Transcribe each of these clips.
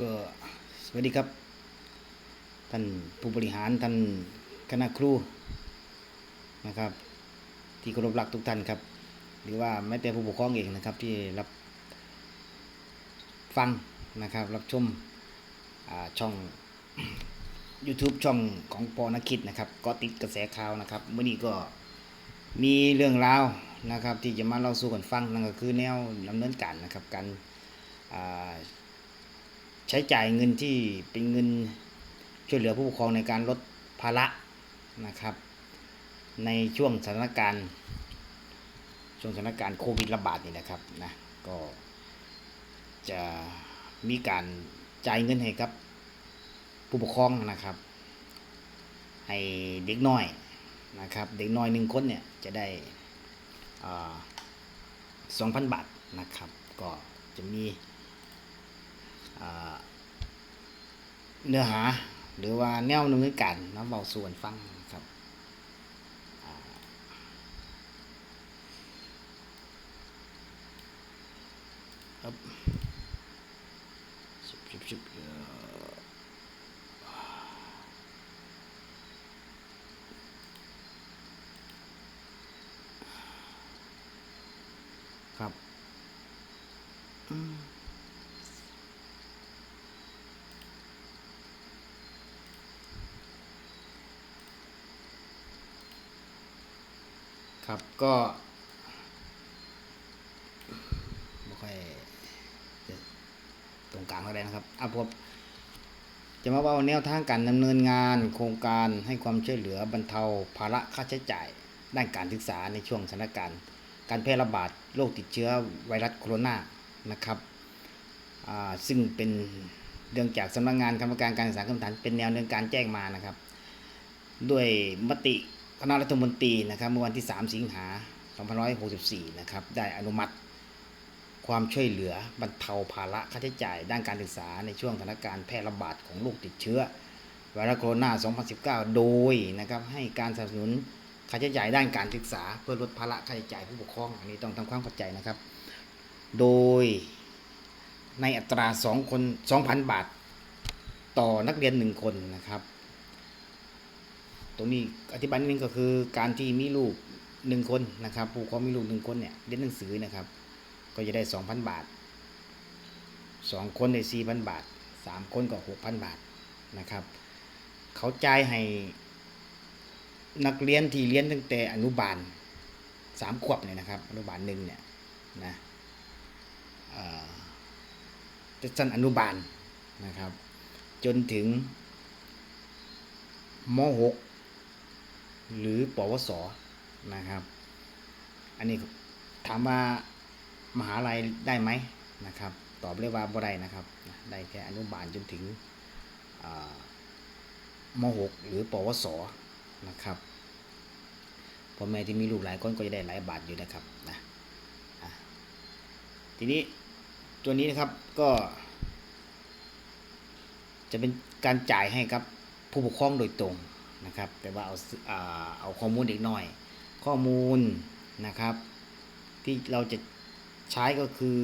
ก็สวัสดีครับ ท่านผู้บริหารท่านคณะครูนะครับ ที่เคารพรักทุกท่านครับ หรือว่าแม้แต่ผู้ปกครองเองนะครับที่รับฟังนะครับ รับชมช่อง YouTube ช่องของปอนักคิดนะครับ ก็ติดกระแสข่าวนะครับเมื่อนี้ก็มีเรื่องราวนะครับ ที่จะมาเล่าสู่กันฟังนั่นก็คือแนวดำเนินการนะครับการ ใช้จ่ายเงินที่เป็นเงินช่วยเหลือผู้ปกครองในการลดภาระนะครับ ในช่วงสถานการณ์ช่วงสถานการณ์โควิดระบาดนี่นะครับนะก็จะมีการจ่ายเงินให้กับผู้ปกครองนะครับ ให้เด็กน้อยนะครับ เด็กน้อยหนึ่งคนเนี่ยจะได้สองพันบาทนะครับ ก็จะมี เนื้อหาหรือว่าแนวดำเนินการนะเบาส่วนฟังครับครับชุบชุบชุบครับ อืม ครับก็ไม่ค่อยจะตรงกลางเท่าไหร่นะครับอะผมจะมาว่าแนวทางการดำเนินงานโครงการให้ความช่วยเหลือบรรเทาภาระค่าใช้จ่ายด้านการศึกษาในช่วงสถานการณ์ การแพร่ระบาดโรคติดเชื้อไวรัสโคโรนานะครับซึ่งเป็นเรื่องจากสำนักงานคณะกรรมการการศึกษาขั้นฐานเป็นแนวเนินการแจ้งมานะครับ ด้วยมติ ณะรัฐมนตรีนะครับเมื่อวันที่ 3 สิงหา2564 นะครับได้อนุมัติความช่วยเหลือบรรเทาภาระค่าใช้จ่ายด้านการศึกษาในช่วงสถานการณ์แพร่ระบาดของโรคติดเชื้อไวรัสโคโรนา 2019 โดยนะครับให้การสนับสนุนค่าใช้จ่ายด้านการศึกษา เพื่อลดภาระค่าใช้จ่ายผู้ปกครองอันนี้ต้องทำความเข้าใจนะครับ โดยในอัตรา 2 คน 2,000 บาท ต่อนักเรียน 1 คนนะครับ ตรงนี้อธิบายนิดนึงก็คือการที่มีลูกหนึ่งคนนะครับ ผู้ปกครองมีลูกหนึ่งคนเนี่ยเรียนหนังสือนะครับ ก็จะได้สองพันบาทสองคนได้สี่พันบาทสามคนก็หกพันบาทนะครับ เขาจ่ายให้นักเรียนที่เรียนตั้งแต่อนุบาลสามขวบเนี่ยนะครับ อนุบาลหนึ่งเนี่ยนะเออจะชั้นอนุบาลนะครับ จนถึงม .6 หรือปวสนะครับ อันนี้ถามว่ามหาลัยได้ไหมนะครับ ตอบเลยว่าบ่ได้นะครับ ได้แค่อนุบาลจนถึงม .6 หรือปวสนะครับพ่อแม่ที่มีลูกหลายคนก็จะได้หลายบาทอยู่นะครับนะอะทีนี้ตัวนี้นะครับก็ จะเป็นการจ่ายให้กับผู้ปกครองโดยตรง นะครับ แต่ว่าเอาเอาข้อมูลเด็กน้อย ข้อมูลนะครับ ที่เราจะใช้ก็คือ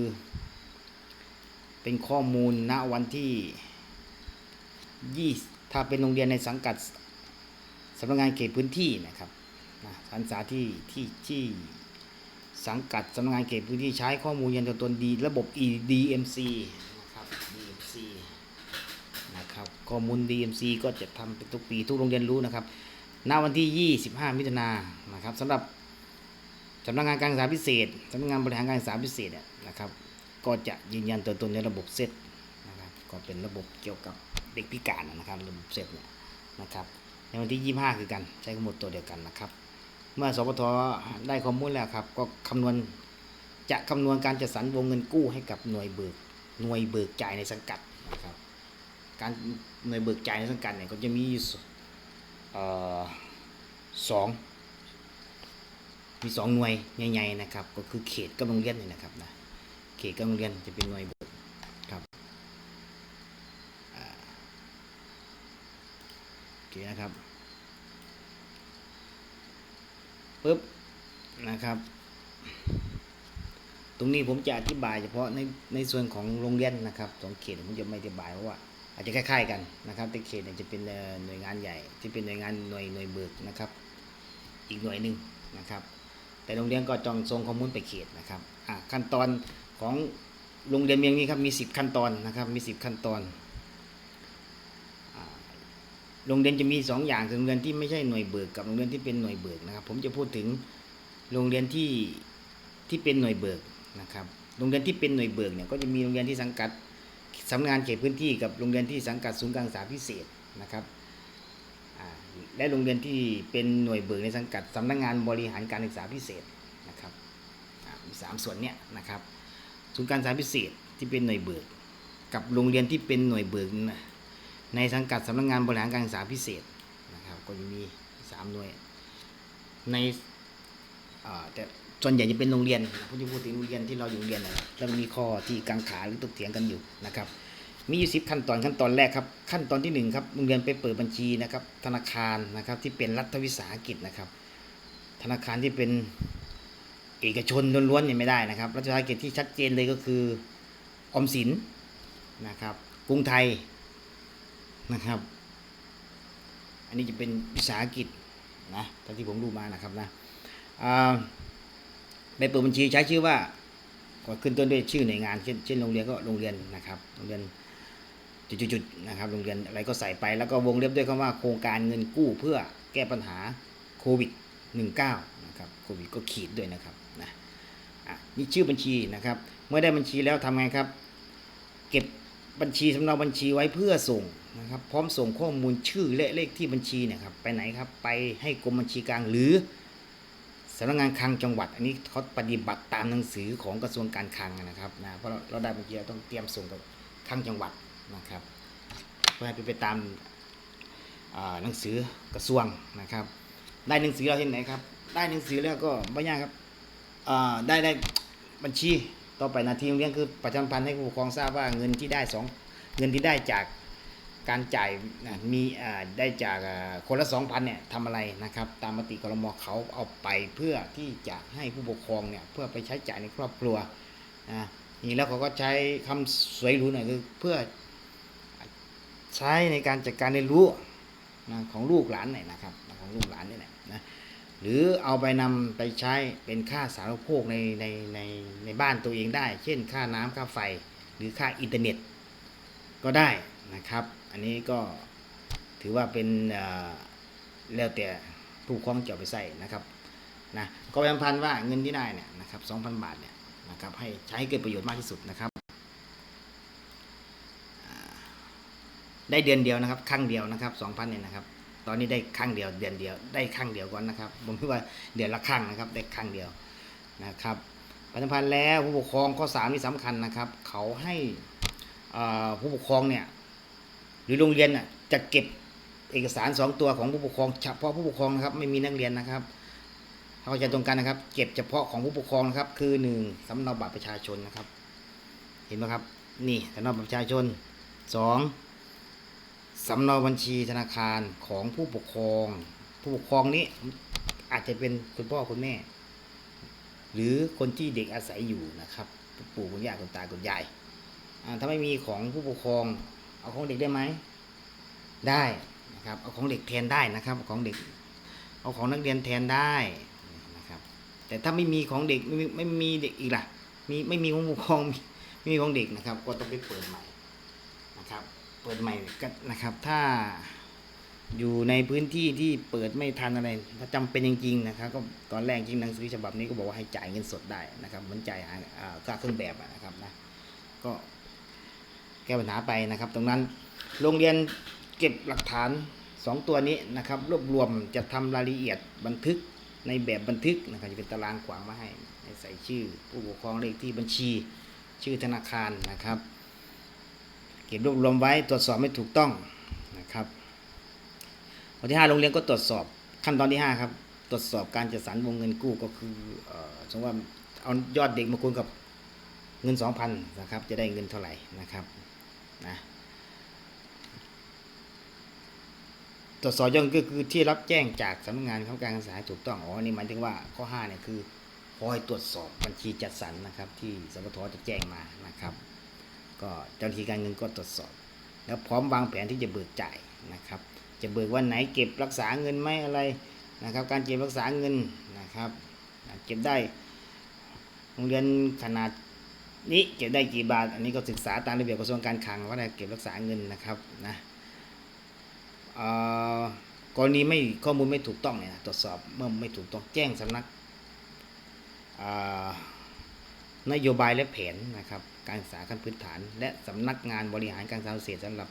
เป็นข้อมูลณวันที่ยี่ถ้าเป็นโรงเรียนในสังกัดสำนักงานเขตพื้นที่นะครับนะสานศึกษาที่ที่ที่สังกัดสำนักงานเขตพื้นที่ใช้ข้อมูลยันตัวตนดี ระบบ EDMC นะครับ DMC นะครับ ข้อมูล DMC ก็จะทำเป็นทุกปีทุกโรงเรียนรู้นะครับณวันที่ 25 มิถุนายนนะครับสำหรับสำนักงานการศึกษาพิเศษสำนักงานบริหารการศึกษาพิเศษเนี่ยนะครับ ก็จะยืนยันตัวตนในระบบเซตนะครับก็เป็นระบบเกี่ยวกับเด็กพิการนะครับระบบเซตเนี่ยนะครับในวันที่ 25 คือกันใช้ข้อมูลตัวเดียวกันนะครับ เมื่อสปทได้ข้อมูลแล้วครับ ก็คำนวณจะคำนวณการจัดสรรวงเงินกู้ให้กับหน่วยเบิกหน่วยเบิกจ่ายในสังกัดนะครับ การหน่วยเบิกจ่ายในสังกัดเนี่ยก็จะมีสองมีสองหน่วยใหญ่ๆนะครับ ก็คือเขตกับโรงเรียนนี่นะครับนะเขตกับโรงเรียนจะเป็นหน่วยเบิกครับโอเคนะครับปึ๊บนะครับ ตรงนี้ผมจะอธิบายเฉพาะในในส่วนของโรงเรียนนะครับสองเขตผมจะไม่อธิบายเพราะว่า อาจจะคล้ายๆกันนะครับ แต่เขตเนี่ยจะเป็นหน่วยงานใหญ่ ที่เป็นหน่วยงานหน่วยหน่วยเบิกนะครับ อีกหน่วยหนึ่งนะครับ แต่โรงเรียนก็จองส่งข้อมูลไปเขตนะครับขั้นตอนของโรงเรียนเมียงนี้ครับมี 10 ขั้นตอนนะครับมี 10 ขั้นตอนโรงเรียนจะมี 2 อย่างคือโรงเรียนที่ไม่ใช่หน่วยเบิกกับโรงเรียนที่เป็นหน่วยเบิกนะครับ ผมจะพูดถึงโรงเรียนที่ที่เป็นหน่วยเบิกนะครับโรงเรียนที่เป็นหน่วยเบิกเนี่ยก็จะมีโรงเรียนที่สังกัด สำนักงานเขตพื้นที่กับโรงเรียนที่สังกัดศูนย์การศึกษาพิเศษนะครับและโรงเรียนที่เป็นหน่วยเบิกในสังกัดสำนักงานบริหารการศึกษาพิเศษนะครับอ่ามีสามส่วนเนี้ยนะครับศูนย์การศึกษาพิเศษที่เป็นหน่วยเบิก กับโรงเรียนที่เป็นหน่วยเบิกในสังกัดสำนักงานบริหารการศึกษาพิเศษนะครับก็จะมีสามหน่วยในแต่ ส่วนใหญ่จะเป็นโรงเรียนผมจะพูดถึงโรงเรียนที่เราอยู่เรียนนะครับแล้วมีข้อที่กังขาหรือตกเถียงกันอยู่นะครับ มีอยู่สิบขั้นตอนขั้นตอนแรกครับ ขั้นตอนที่หนึ่งครับโรงเรียนไปเปิดบัญชีนะครับ ธนาคารนะครับที่เป็นรัฐวิสาหกิจนะครับ ธนาคารที่เป็นเอกชนล้วนๆเนี่ยไม่ได้นะครับ รัฐวิสาหกิจที่ชัดเจนเลยก็คือออมสินนะครับ กรุงไทยนะครับ อันนี้จะเป็นวิสาหกิจนะตามที่ผมดูมานะครับนะอ่า ไปเปิดบัญชีใช้ชื่อว่าก็ขึ้นต้นด้วยชื่อหน่วยงานเช่นเช่นโรงเรียนก็โรงเรียนนะครับโรงเรียนจุดๆนะครับโรงเรียนอะไรก็ใส่ไปแล้วก็วงเล็บด้วยคำว่าโครงการเงินกู้เพื่อแก้ปัญหาโควิด -19 นะครับโควิดก็ขีดด้วยนะครับนะอะนี่ชื่อบัญชีนะครับ เมื่อได้บัญชีแล้วทำไงครับ เก็บบัญชีสำเนาบัญชีไว้เพื่อส่งนะครับ พร้อมส่งข้อมูลชื่อและเลขที่บัญชีเนี่ยครับไปไหนครับไปให้กรมบัญชีกลางหรือ สำนักงานคลังจังหวัด อันนี้เขาปฏิบัติตามหนังสือของกระทรวงการคลังนะครับนะเพราะเราได้บัญชีเราต้องเตรียมส่งกับคลังจังหวัดนะครับเพื่อให้เป็นไปตามหนังสือกระทรวงนะครับ ได้หนังสือเราเห็นไหนครับได้หนังสือแล้วก็ไม่ยากครับได้ได้บัญชีต่อไปนาทีโรงเรียนคือประชาสัมพันธ์ให้ผู้ปกครองทราบว่าเงินที่ได้สองเงินที่ได้จาก การจ่ายมีได้จากคนละสองพันเนี่ยทำอะไรนะครับ ตามมติกรมเขาเอาไปเพื่อที่จะให้ผู้ปกครองเนี่ยเพื่อไปใช้จ่ายในครอบครัวนะนี่แล้วเขาก็ใช้คำสวยหรูหน่อยคือเพื่อใช้ในการจัดการเรียนรู้นะของลูกหลานเนี่ยนะครับของลูกหลานนี่แหละนะหรือเอาไปนำไปใช้เป็นค่าสาธารณภคในในในในบ้านตัวเองได้ เช่น ค่าน้ำค่าไฟ หรือค่าอินเทอร์เน็ต ก็ได้ นะครับ อันนี้ก็ถือว่าเป็นแล้วแต่ผู้ปกครองจะเอาไปใส่นะครับนะก็แปลพันว่าเงินที่ได้เนี่ยนะครับ2,000บาทเนี่ยนะครับให้ใช้ให้เกิดประโยชน์มากที่สุดนะครับ ได้เดือนเดียวนะครับครั้งเดียวนะครับ2,000เนี่ยนะครับ ตอนนี้ได้ครั้งเดียวเดือนเดียวได้ครั้งเดียวก่อนนะครับผมคิดว่าเดือนละครั้งนะครับได้ครั้งเดียวนะครับประชาสัมพันธ์แล้วผู้ปกครองข้อสามนี่สำคัญนะครับ เขาให้ผู้ปกครองเนี่ย รือโรงเรียนน่ะจะเก็บเอกสารสองตัวของผู้ปกครองเฉพาะผู้ปกครองนะครับ ไม่มีนักเรียนนะครับเข้าใจตรงกันนะครับ เก็บเฉพาะของผู้ปกครองนะครับ คือหนึ่งสำเนาบัตรประชาชนนะครับ เห็นไหมครับ นี่สำเนาบัตรประชาชนสองสำเนาบัญชีธนาคารของผู้ปกครอง ผู้ปกครองนี้อาจจะเป็นคุณพ่อคุณแม่ หรือคนที่เด็กอาศัยอยู่นะครับ ปู่คุณย่าคุณตาคุณยายถ้าไม่มีของผู้ปกครอง เอาของเด็กได้ไหมได้นะครับ เอาของเด็กแทนได้นะครับเอาของเด็ก เอาของนักเรียนแทนได้นะครับ แต่ถ้าไม่มีของเด็กไม่ไม่มีเด็กอีกล่ะ มีไม่มีของผู้ปกครองมีไม่มีของเด็กนะครับ ก็ต้องไปเปิดใหม่นะครับ เปิดใหม่ก็นะครับ ถ้าอยู่ในพื้นที่ที่เปิดไม่ทันอะไร ถ้าจำเป็นจริงๆนะครับ ก็ตอนแรกจริงหนังสือฉบับนี้ก็บอกว่าให้จ่ายเงินสดได้นะครับ เหมือนจ่ายค่าเครื่องแบบนะครับนะก็ ก้ปัญหาไปนะครับ ตรงนั้นโรงเรียนเก็บหลักฐาน 2 ตัวนี้นะครับ รวบรวมจะทำรายละเอียดบันทึกในแบบบันทึกนะครับจะเป็นตารางขวางมาให้ใหใส่ชื่อ ผู้ปกครองเลขที่บัญชี ชื่อธนาคารนะครับ เก็บรวบรวมไว้ตรวจสอบไม่ถูกต้องนะครับวันที่ 5 โรงเรียนก็ตรวจสอบขั้นตอนที่ 5 ครับ ตรวจสอบการจัดสรรวงเงินกู้ก็คือเอ่อสมมติว่าเอายอดเด็กมาคูณกับเงิน 2,000นะครับ จะได้เงินเท่าไหร่นะครับ นะตรวจสอบยอดก็คือที่รับแจ้งจากสำนักงานข้าการศึกษาถูกต้องอ๋อนนี่หมายถึงว่าข้อ5เนี่ยคือคอยตรวจสอบบัญชีจัดสรรนะครับ ที่สปทจะแจ้งมานะครับ ก็เจ้าหน้าที่การเงินก็ตรวจสอบ แล้วพร้อมวางแผนที่จะเบิกจ่ายนะครับ จะเบิกวันไหนเก็บรักษาเงินไหมอะไรนะครับ การเก็บรักษาเงินนะครับ เก็บได้โรงเรียนขนาด นี้เก็บได้กี่บาท อันนี้ก็ศึกษาตามระเบียบกระทรวงการคลังว่าเก็บรักษาเงินนะครับนะเอ่อกรณีไม่ข้อมูลไม่ถูกต้องเนี่ยตรวจสอบเมื่อไม่ถูกต้องแจ้งสำนักอ่านโยบายและแผนนะครับการศึกษาขั้นพื้นฐาน และสำนักงานบริหารการศึกษาพิเศษสำหรับ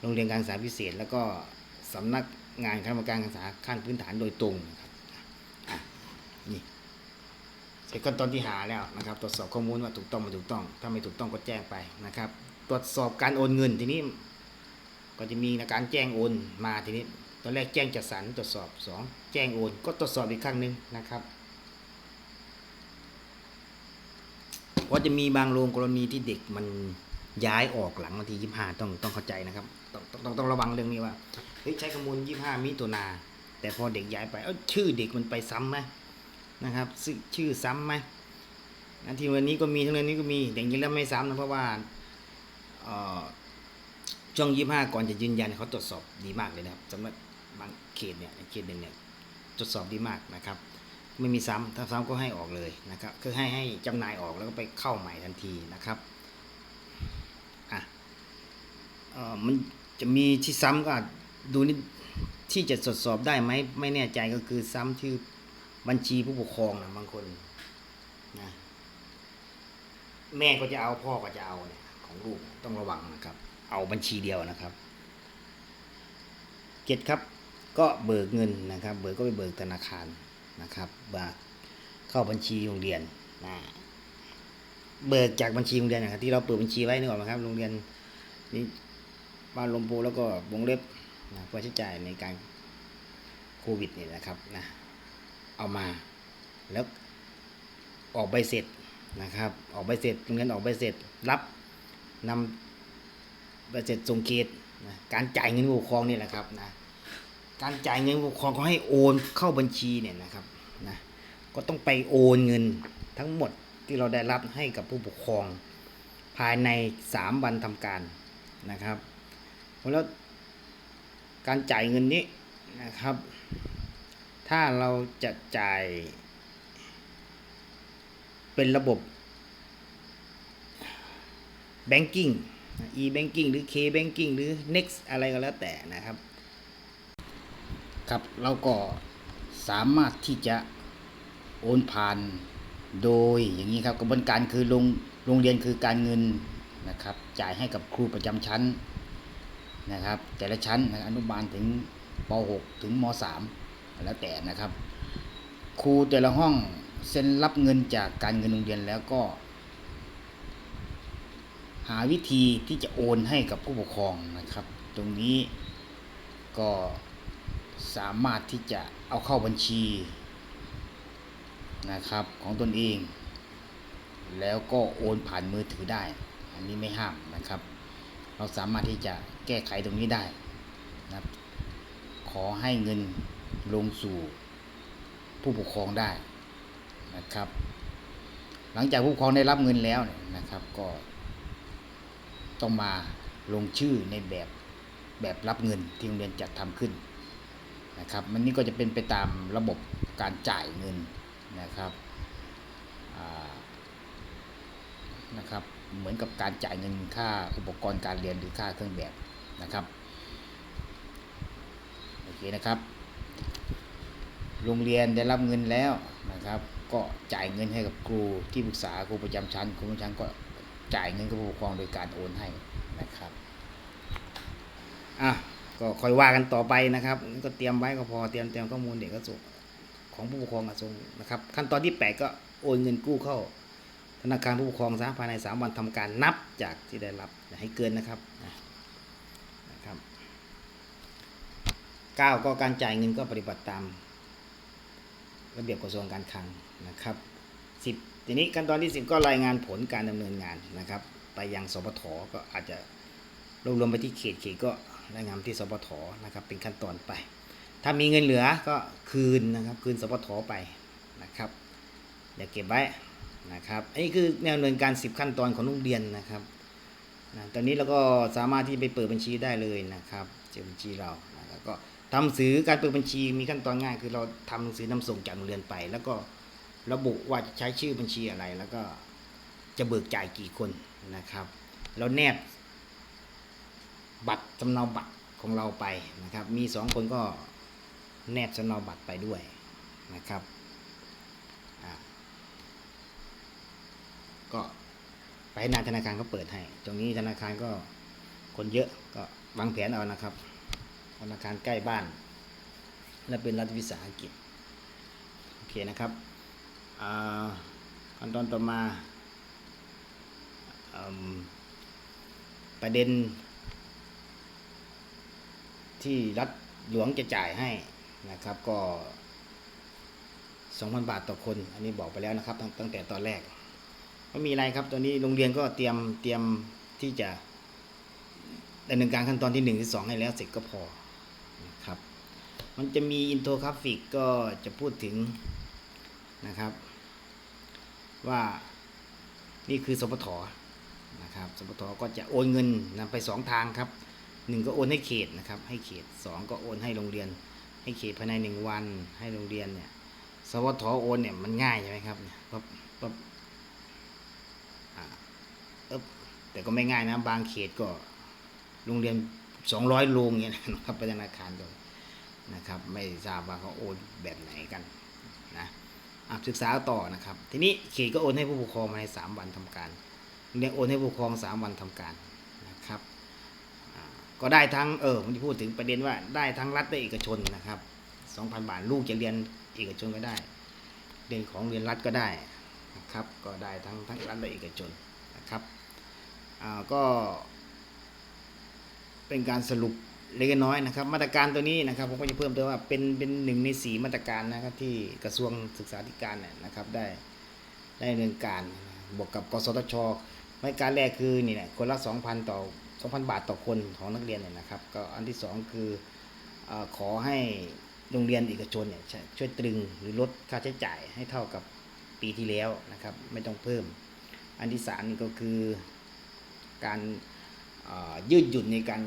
โรงเรียนการศึกษาพิเศษ แล้วก็สำนักงานคณะกรรมการการศึกษาขั้นพื้นฐานโดยตรงนะครับอะนี่ เสร็จขั้นตอนที่หาแล้วนะครับ ตรวจสอบข้อมูลว่าถูกต้องไม่ถูกต้อง ถ้าไม่ถูกต้องก็แจ้งไปนะครับ ตรวจสอบการโอนเงินทีนี้ ก็จะมีการแจ้งโอนมาทีนี้ตอนแรกแจ้งจัดสรรตรวจสอบสองแจ้งโอนก็ตรวจสอบอีกครั้งหนึ่งนะครับเพราะจะมีบางโรงกรณีที่เด็กมันย้ายออกหลังวันที่ยี่ห้าต้องต้องเข้าใจนะครับต้องต้องต้องต้องระวังเรื่องนี้ว่าเฮ้ยใช้ข้อมูลยี่ห้ามิถุนาแต่พอเด็กย้ายไปเอ้ชื่อเด็กมันไปซ้ำไหม นะครับชื่อซ้ำไหมนะทีวันนี้ก็มีทั้งวันนี้ก็มีแต่จริงแล้วไม่ซ้ำนะเพราะว่าเอ่อช่วงยี่ห้าก่อนจะยืนยันเขาตรวจสอบดีมากเลยนะครับสำหรับบางเขตเนี่ยเขตหนึ่งเนี่ยตรวจสอบดีมากนะครับ ไม่มีซ้ำถ้าซ้ำก็ให้ออกเลยนะครับคือให้ให้จำหน่ายออกแล้วก็ไปเข้าใหม่ทันทีนะครับอะเออมันจะมีที่ซ้ำก็ดูนี่ที่จะตรวจสอบได้ไหมไม่แน่ใจก็คือซ้ำชื่ บัญชีผู้ปกครองนะบางคนนะแม่ก็จะเอาพ่อก็จะเอาเนี่ย ของลูกต้องระวังนะครับ เอาบัญชีเดียวนะครับเจ็ดครับ ก็เบิกเงินนะครับ เบิกก็ไปเบิกธนาคารนะครับเบิกเข้าบัญชีโรงเรียนนะเบิกจากบัญชีโรงเรียนนะครับที่เราเปิดบัญชีไว้นึกออกไหมครับโรงเรียนนี้บ้านลมโพแล้วก็วงเล็บนะเพื่อใช้จ่ายในการโควิดนี่นะครับนะ เอามา แล้วออกใบเสร็จนะครับ ออกใบเสร็จโรงเรียนออกใบเสร็จรับนำใบเสร็จส่งเขตนะการจ่ายเงินผู้ปกครองนี่แหละครับนะการจ่ายเงินผู้ปกครองเขาให้โอนเข้าบัญชีเนี่ยนะครับนะก็ต้องไปโอนเงินทั้งหมดที่เราได้รับให้กับผู้ปกครอง ภายในสามวันทำการนะครับเพราะแล้วการจ่ายเงินนี้นะครับ ถ้าเราจะจ่าย เป็นระบบ banking e banking หรือ k banking หรือ next อะไรก็แล้วแต่นะครับ ครับเราก็สามารถที่จะโอนผ่านโดยอย่างนี้ครับกระบวนการคือโรงโรงเรียนคือการเงินนะครับ จ่ายให้กับครูประจำชั้นนะครับ แต่ละชั้นอนุบาลถึงป .6 ถึงม .3 แล้วแต่นะครับ ครูแต่ละห้องเซ็นรับเงินจากการเงินโรงเรียนแล้วก็ หาวิธีที่จะโอนให้กับผู้ปกครองนะครับ ตรงนี้ก็สามารถที่จะเอาเข้าบัญชีนะครับของตนเอง แล้วก็โอนผ่านมือถือได้ อันนี้ไม่ห้ามนะครับ เราสามารถที่จะแก้ไขตรงนี้ได้นะครับขอให้เงิน ลงสู่ผู้ปกครองได้นะครับ หลังจากผู้ปกครองได้รับเงินแล้วนะครับ ก็ต้องมาลงชื่อในแบบแบบรับเงินที่โรงเรียนจัดทำขึ้นนะครับมันนี่ก็จะเป็นไปตามระบบการจ่ายเงินนะครับนะครับเหมือนกับการจ่ายเงินค่าอุปกรณ์การเรียนหรือค่าเครื่องแบบนะครับโอเคนะครับ โรงเรียนได้รับเงินแล้วนะครับ ก็จ่ายเงินให้กับครูที่ปรึกษาครูประจำชั้นครูประจำชั้นก็จ่ายเงินกับผู้ปกครองโดยการโอนให้นะครับอะก็คอยว่ากันต่อไปนะครับ ก็เตรียมไว้ก็พอเตรียมเตรียมข้อมูลเด็กก็ส่งของผู้ปกครองอะส่งนะครับ ขั้นตอนที่แปดก็โอนเงินกู้เข้า ธนาคารผู้ปกครองซะภายในสามวันทำการนับจากที่ได้รับให้เกินนะครับนะครับเก้าก็การจ่ายเงินก็ปฏิบัติตาม ระเบียบกระทรวงการคลังนะครับสิบทีนี้ขั้นตอนที่สิบก็รายงานผลการดำเนินงานนะครับ ไปยังสปทก็อาจจะรวบรวมไปที่เขตเขตก็รายงานที่สปทนะครับ เป็นขั้นตอนไป ถ้ามีเงินเหลือก็คืนนะครับ คืนสปทไปนะครับอย่าเก็บไว้นะครับอันนี้คือแนวดำเนินการ 10 ขั้นตอนของโรงเรียนนะครับนะตอนนี้เราก็สามารถที่ไปเปิดบัญชีได้เลยนะครับเจอบัญชีเรานะแล้วก็ ทำสื่อการเปิดบัญชีมีขั้นตอนง่าย คือเราทำหนังสือนำส่งจากโรงเรียนไป แล้วก็ระบุว่าจะใช้ชื่อบัญชีอะไร แล้วก็จะเบิกจ่ายกี่คนนะครับ เราแนบ บัตรสำเนาบัตรของเราไปนะครับ มีสองคนก็แนบสำเนาบัตรไปด้วยนะครับก็ไปหน้าธนาคารก็เปิดให้ ตรงนี้ธนาคารก็คนเยอะก็วางแผนเอานะครับ ธนาคารใกล้บ้าน และเป็นรัฐวิสาหกิจโอเคนะครับขั้นตอนต่อมาอประเด็น ที่รัฐหลวงจะจ่ายให้นะครับก็ 2,000 บาทต่อคน อันนี้บอกไปแล้วนะครับ ตั้งแต่ตอนแรกไม่มีอะไรครับตอนนี้โรงเรียนก็เตรียมเตรียมที่จะดำเนินการขั้นตอนที่1ที่2ให้แล้วเสร็จก็พอ มันจะมีอินโทรกราฟิกก็จะพูดถึงนะครับ ว่านี่คือสปทนะครับสปทก็จะโอนเงินนำไปสองทางครับหนึ่งก็โอนให้เขตนะครับ ให้เขตสองก็โอนให้โรงเรียน ให้เขตภายในหนึ่งวันให้โรงเรียนเนี่ยสวทโอนเนี่ยมันง่ายใช่ไหมครับเนี่ยปั๊บปั๊บอ่าอึ๊บแต่ก็ไม่ง่ายนะ บางเขตก็โรงเรียนสองร้อยโรงเนี่ยนะครับไปธนาคารก็ นะครับ ไม่ทราบว่าเขาโอนแบบไหนกันนะอะศึกษาต่อนะครับ ทีนี้เขตก็โอนให้ผู้ปกครองภายในสามวันทำการเรียโอนให้ผู้ปกครองสามวันทำการนะครับก็ได้ทั้งเออผมจะพูดถึงประเด็นว่าได้ทั้งรัฐและเอกชนนะครับ 2,000 บาทลูกจะเรียนเอกชนก็ได้ เรียนของเรียนรัฐก็ได้นะครับ ก็ได้ทั้งทั้งรัฐและเอกชนนะครับอ่าก็เป็นการสรุป เล็กน้อยนะครับ มาตรการตัวนี้นะครับผมก็จะเพิ่มเติมว่าเป็นเป็นหนึ่งในสีมาตรการนะครับ ที่กระทรวงศึกษาธิการเนี่ยนะครับ ได้ได้ดำเนินการบวกกับกสทชมาตรการแรกคือนี่แหละคนละ2,000ต่อ2,000 บาทต่อคนของนักเรียนเนี่ยนะครับ ก็อันที่สองคืออขอให้โรงเรียนเอกชนเนี่ยช่วยตรึงหรือลดค่าใช้จ่ายให้เท่ากับปีที่แล้วนะครับ ไม่ต้องเพิ่ม อันที่สามนี่ก็คือการยืดหยุ่นในการ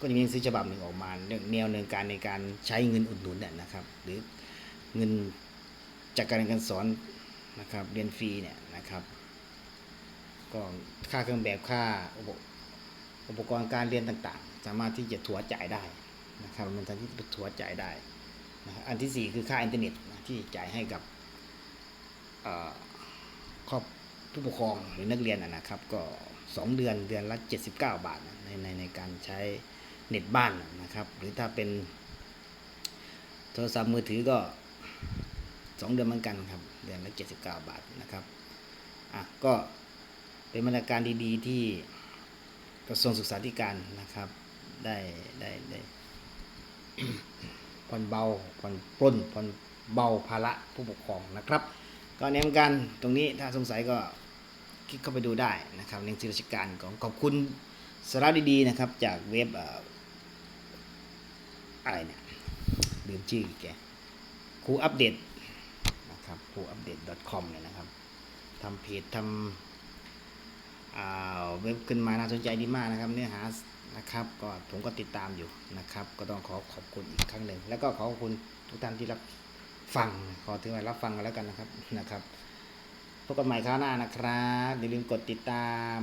ก็จะมีหนังสือฉบับหนึ่งออกมาแนวเนินการในการใช้เงินอุดหนุนเนี่ยนะครับ หรือเงินจากการเรียนการสอนนะครับเรียนฟรีเนี่ยนะครับก็ค่าเครื่องแบบค่าอุปกรณ์การเรียนต่างๆ สามารถที่จะถัวจ่ายได้นะครับมันทำที่ถัวจ่ายได้นะครับอันที่สี่คือค่าอินเทอร์เน็ตที่จ่ายให้กับครอบผู้ปกครองหรือนักเรียนนะครับ ก็สองเดือนเดือนละ 79 บาทในในในการใช้ เน็ตบ้านนะครับ หรือถ้าเป็นโทรศัพท์มือถือก็สองเดือนเหมือนกันครับ เดือนละ79 บาทนะครับอะก็เป็นมาตรการดีๆ ที่กระทรวงศึกษาธิการนะครับ ได้ได้ได้ผ่อนเบาผ่อนปล้นผ่อนเบาภาระผู้ปกครองนะครับ ก็เน้นกันตรงนี้ถ้าสงสัยก็คลิกเข้าไปดูได้นะครับหนังสือราชการของขอบคุณสาระดีๆนะครับ จากเว็บ อ่ออะไรเนี่ยลืมชื่ออีกแกครูอัปเดตนะครับครูอัปเดต .com เนี่ยนะครับทำเพจทำอ่าเว็บขึ้นมาน่าสนใจดีมากนะครับ เนื้อหานะครับ ก็ผมก็ติดตามอยู่นะครับ ก็ต้องขอขอบคุณอีกครั้งหนึ่ง แล้วก็ขอขอบคุณทุกท่านที่รับฟัง ขอถือว่ารับฟังกันแล้วกันนะครับนะครับพบกันใหม่คราวหน้านะครับอย่าลืมกดติดตาม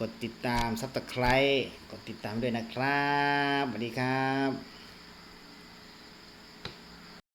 กดติดตามซับสไครต์กดติดตามด้วยนะครับสวัสดีครับ